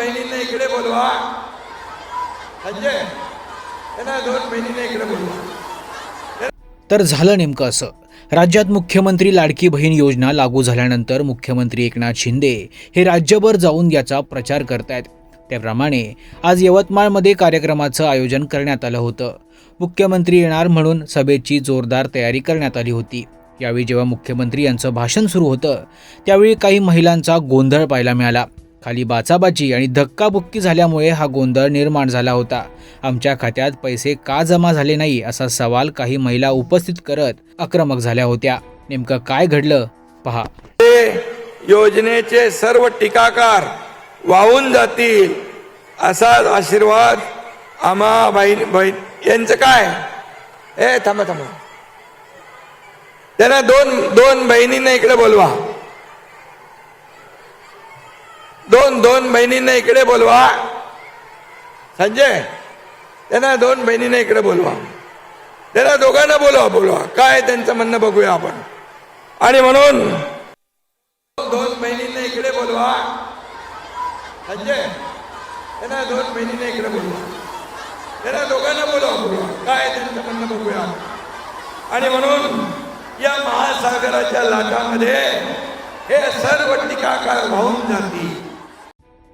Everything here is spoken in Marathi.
बहिणींना इकडे बोलवा. संजय त्यांना दोन बहिणींना इकडे बोलवा. तर झालं नेमकं असं. राज्यात मुख्यमंत्री लाडकी बहीण योजना लागू झाल्यानंतर मुख्यमंत्री एकनाथ शिंदे हे राज्यभर जाऊन याचा प्रचार करतायत. त्याप्रमाणे आज यवतमाळमध्ये कार्यक्रमाचं आयोजन करण्यात आलं होतं. मुख्यमंत्री येणार म्हणून सभेची जोरदार तयारी करण्यात आली होती. यावेळी जेव्हा मुख्यमंत्री यांचं भाषण सुरू होतं त्यावेळी काही महिलांचा गोंधळ पाहायला मिळाला. खाली बाचाबाची आणि धक्काबुक्की झाल्यामुळे हा गोंधळ निर्माण झाला होता. आमच्या खात्यात पैसे का जमा झाले नाही असा सवाल काही महिला उपस्थित करत आक्रमक झाल्या होत्या. नेमकं काय घडलं? पहा. ते योजनेचे सर्व टीकाकार वाहून जातील असा आशीर्वाद आम्हा बहीण बहीण यांचं काय? ए थांबा थांबा. त्यांना दोन दोन बहिणींना इकडे बोलवा. दोन दोन बहिणींना इकडे बोलवा. संजय त्यांना दोन बहिणींना इकडे बोलवा. त्यांना दोघांना बोलवा बोलवा. काय त्यांचं म्हणणं बघूया आपण. आणि म्हणून दोन बहिणींना इकडे बोलवा. संजय त्यांना दोन बहिणींना इकडे बोलवा. त्यांना दोघांना बोलवा बोलवा. काय त्यांचं म्हणणं बघूया. आणि म्हणून या महासागराच्या लाटामध्ये हे सर्व टीकाकार वाहून जातील.